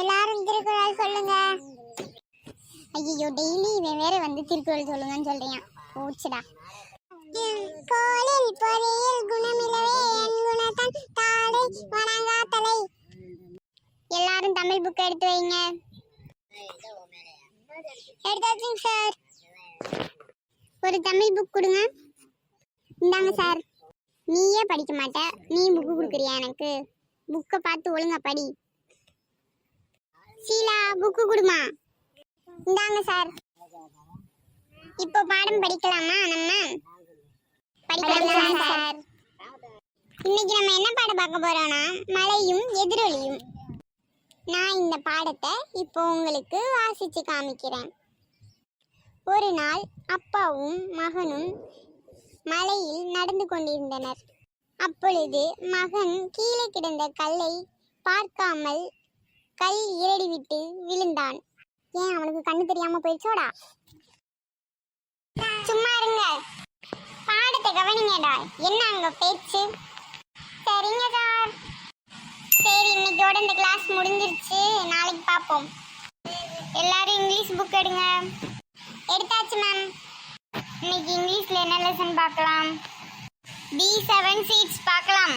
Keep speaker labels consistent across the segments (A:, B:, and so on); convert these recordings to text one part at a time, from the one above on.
A: எல்லாரும் திருக்குறள் சொல்லுங்க. ஐயோ டெய்லி இவன் வேற வந்து திருக்குறள் சொல்லுங்கன்னு சொல்றியான் போச்சுடா. கோலில் பொறியில் குணமிலவே என் குணத்தன் தாளை வணங்காத்தலை. எல்லாரும் தமிழ் புக் எடுத்து வைங்க. எடுத்தாச்சுங்க சார் ஒரு தமிழ் புக் கொடுங்க. இந்தாங்க சார் நீயே படிக்க மாட்ட. நீ புக்கு கொடுக்குறியா எனக்கு? புக்கை பார்த்து ஒழுங்கா படி. சீலா புக்கு கொடுமா. இந்தாங்க சார். இப்போ பாடம் படிக்கலாமா நம்ம? படிக்கலாம் சார். இன்னைக்கு நம்ம என்ன பாடம் பார்க்க போறோம்னா மலையும் எதிரொலியும். நான் இந்த பாடத்தை இப்போ உங்களுக்கு வாசிச்சு காமிக்கிறேன். ஒரு நாள் அப்பாவும் மகனும் மலையில் நடந்து கொண்டிருந்தனர். அப்பொழுது மகன் கீழே கிடந்த கல்லை பார்க்காமல் கல் இரடிவிட்டு விழுந்தான். ஏன் அவனுக்கு கண்ணு தெரியாம போயிடுச்சோடா? சும்மா இருங்க. பாடத்தை கவனிங்கடா. என்ன அங்க பேச்சு? சரிங்க சார். சரி இன்னைக்கோட இந்த கிளாஸ் முடிஞ்சிருச்சு. நாளைக்கு பார்ப்போம் எல்லாரும் இங்கிலீஷ் புக் எடுங்க. எடுத்தாச்சு மேம் இன்னைக்கு இங்கிலீஷ்ல என்ன லெசன் பார்க்கலாம்? பி செவன் சீட்ஸ் பார்க்கலாம்.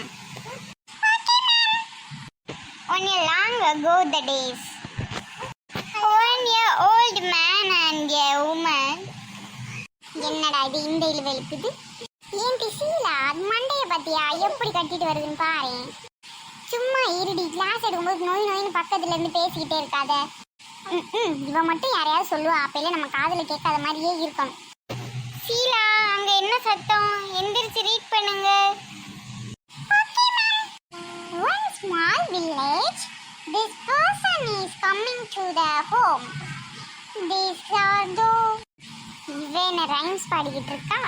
A: Only இல்லை ago the days. One year old man and a woman. என்னடா இது இந்த இழு வெளுக்குது ஏன் திசீலா அது மண்டைய பத்தியா எப்படி கட்டிட்டு வருதுன்னு பாரு. சும்மா இருடி கிளாஸ் எடுக்கும்போது நோய் நோயின்னு பக்கத்துல இருந்து பேசிக்கிட்டே இருக்காத. ம், ம், மட்டும் யாரையாவது சொல்லுவா. அப்பையில நம்ம காதுல கேட்காத மாதிரியே இருக்கணும். சீலா அங்க என்ன சத்தம்? எந்திரிச்சு ரீட் பண்ணுங்க. This person is coming to the home. This are the இவன் ரைம்ஸ் பாடிக்கிட்டு இருக்கா